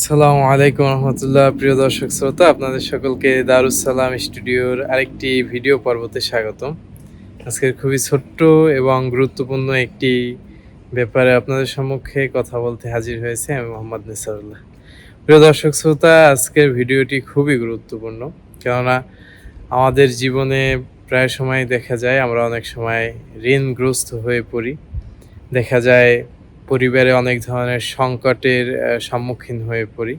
সালামু আলাইকুম রহমতুল্লাহ। প্রিয় দর্শক শ্রোতা, আপনাদের সকলকে দারুসালাম স্টুডিওর আরেকটি ভিডিও পর্বতে স্বাগতম। আজকের খুবই ছোট্ট এবং গুরুত্বপূর্ণ একটি ব্যাপারে আপনাদের সম্মুখে কথা বলতে হাজির হয়েছে আমি মোহাম্মদ নিসারুল্লাহ। প্রিয় দর্শক শ্রোতা, আজকের ভিডিওটি খুবই গুরুত্বপূর্ণ, কেননা আমাদের জীবনে প্রায় সময় দেখা যায় আমরা অনেক সময় ঋণগ্রস্ত হয়ে পড়ি। দেখা যায় পরিবারে অনেক ধরনের সংকটের সম্মুখীন হয়ে পড়ি।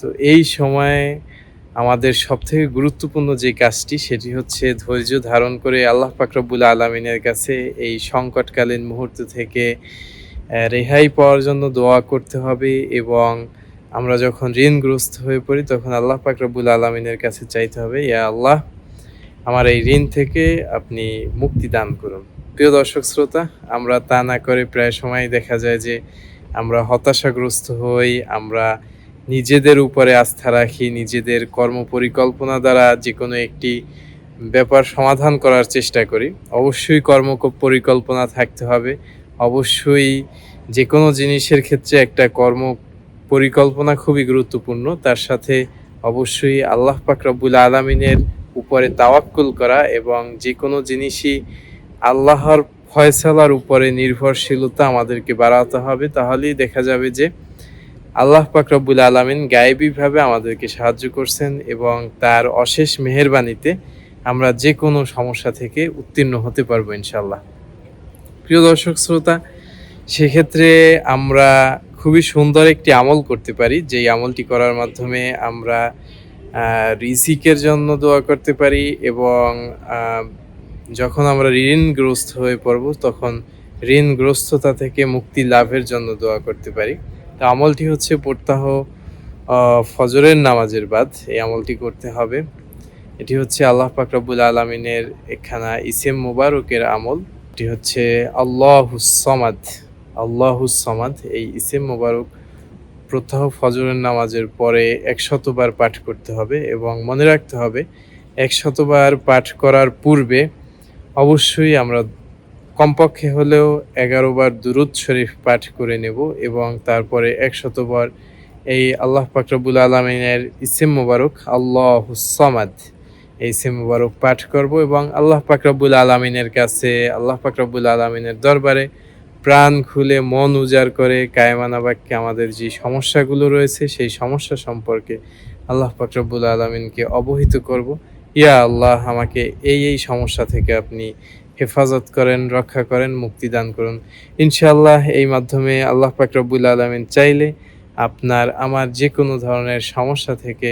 তো এই সময়ে আমাদের সবথেকে গুরুত্বপূর্ণ যে কাজটি, সেটি হচ্ছে ধৈর্য ধারণ করে আল্লাহ পাকরবুল আলমিনের কাছে এই সংকটকালীন মুহূর্ত থেকে রেহাই পাওয়ার জন্য দোয়া করতে হবে এবং আমরা যখন ঋণগ্রস্ত হয়ে পড়ি, তখন আল্লাহ পাকরবুল আলমিনের কাছে চাইতে হবে, ইয়া আল্লাহ, আমার এই ঋণ থেকে আপনি মুক্তি দান করুন। প্রিয় দর্শক শ্রোতা, আমরা তা না করে প্রায় সময় দেখা যায় যে আমরা হতাশাগ্রস্ত হই, আমরা নিজেদের উপরে আস্থা রাখি, নিজেদের কর্মপরিকল্পনা দ্বারা যে কোনো একটি ব্যাপার সমাধান করার চেষ্টা করি। অবশ্যই কর্ম পরিকল্পনা থাকতে হবে। অবশ্যই যে কোনো জিনিসের ক্ষেত্রে একটা কর্ম পরিকল্পনা খুবই গুরুত্বপূর্ণ। তার সাথে অবশ্যই আল্লাহ পাক রব্বুল আলমিনের উপরে তাওয়াক্কুল করা এবং যে কোনো জিনিসই আল্লাহর ফয়সালার উপরে নির্ভরশীলতা আমাদেরকে বাড়াতে হবে। তাহলেই দেখা যাবে যে আল্লাহ পাক রব্বুল আলমিন গায়েবীভাবে আমাদেরকে সাহায্য করছেন এবং তার অশেষ মেহেরবানিতে আমরা যে কোনো সমস্যা থেকে উত্তীর্ণ হতে পারব ইনশাল্লাহ প্রিয় দর্শক শ্রোতা সেক্ষেত্রে আমরা খুবই সুন্দর একটি আমল করতে পারি। যেই আমলটি করার মাধ্যমে আমরা আহ, রিজিকের জন্য দোয়া করতে পারি এবং যখন আমরা ঋণগ্রস্ত হয়ে পড়ব, তখন ঋণগ্রস্ততা থেকে মুক্তি লাভের জন্য দোয়া করতে পারি। তো আমলটি হচ্ছে প্রত্যাহ ফজরের নামাজের বাদ। এই আমলটি করতে হবে। এটি হচ্ছে আল্লাহ পাক রব্বুল আলমিনের একখানা ইসেম মুবারকের আমল। এটি হচ্ছে আল্লাহুসমাদ আল্লাহুসমাদ এই ইসেম মুবারক প্রত্যহ, ফজরের নামাজের পরে একশতবার পাঠ করতে হবে এবং মনে রাখতে হবে, একশতবার পাঠ করার পূর্বে অবশ্যই আমরা কমপক্ষে হলেও এগারো বার দুরুদ শরীফ পাঠ করে নেব এবং তারপরে একশতবার এই আল্লাহ পাকরবুল আলমিনের ইসেম মুবারক, আল্লাহ সমাদ, এই ইসেম মুবারক পাঠ করব এবং আল্লাহ পাকরবুল আলমিনের কাছে, আল্লাহ পাকরবুল আলমিনের দরবারে প্রাণ খুলে মন উজাড় করে কায়মানা বাক্যে আমাদের যে সমস্যাগুলো রয়েছে, সেই সমস্যা সম্পর্কে আল্লাহ পাকরবুল আলমিনকে অবহিত করব। ইয়া আল্লাহ, আমাকে এই এই সমস্যা থেকে আপনি হেফাজত করেন, রক্ষা করেন, মুক্তি দান করুন। ইনশাআল্লাহ এই মাধ্যমে আল্লাহ পাক রব্বুল আলমিন চাইলে আপনার, আমার যে কোনো ধরনের সমস্যা থেকে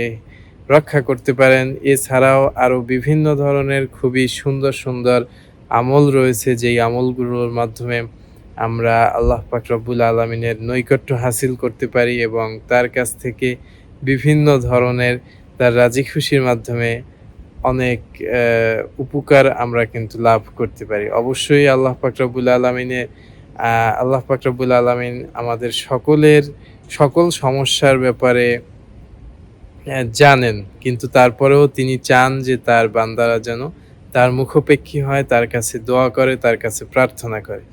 রক্ষা করতে পারেন। এছাড়াও আরও বিভিন্ন ধরনের খুবই সুন্দর সুন্দর আমল রয়েছে, যেই আমলগুলোর মাধ্যমে আমরা আল্লাহ পাক রব্বুল আলমিনের নৈকট্য হাসিল করতে পারি এবং তার কাছ থেকে বিভিন্ন ধরনের তার রাজি খুশির মাধ্যমে অনেক উপকার আমরা কিন্তু লাভ করতে পারি। অবশ্যই আল্লাহ পাক রব্বুল আলমিনে আল্লাহ পাক রব্বুল আলমিন আমাদের সকলের সকল সমস্যার ব্যাপারে জানেন। কিন্তু তারপরেও তিনি চান যে তার বান্দারা যেন তার মুখোপেক্ষী হয়, তার কাছে দোয়া করে, তার কাছে প্রার্থনা করে।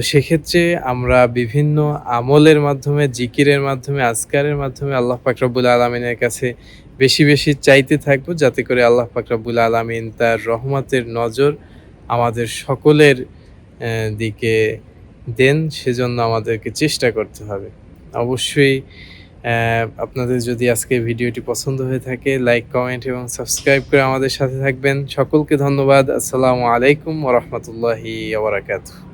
তো সেক্ষেত্রে আমরা বিভিন্ন আমলের মাধ্যমে, জিকিরের মাধ্যমে, আজকারের মাধ্যমে আল্লাহ পাক রব্বুল আলমিনের কাছে বেশি বেশি চাইতে থাকব, যাতে করে আল্লাহ পাক রব্বুল আলমিন তার রহমতের নজর আমাদের সকলের দিকে দেন। সেজন্য আমাদেরকে চেষ্টা করতে হবে। অবশ্যই আপনাদের যদি আজকে ভিডিওটি পছন্দ হয়ে থাকে, লাইক, কমেন্ট এবং সাবস্ক্রাইব করে আমাদের সাথে থাকবেন। সকলকে ধন্যবাদ। আসসালামু আলাইকুম ওরহমতুল্লাহি আবরাকাতুহ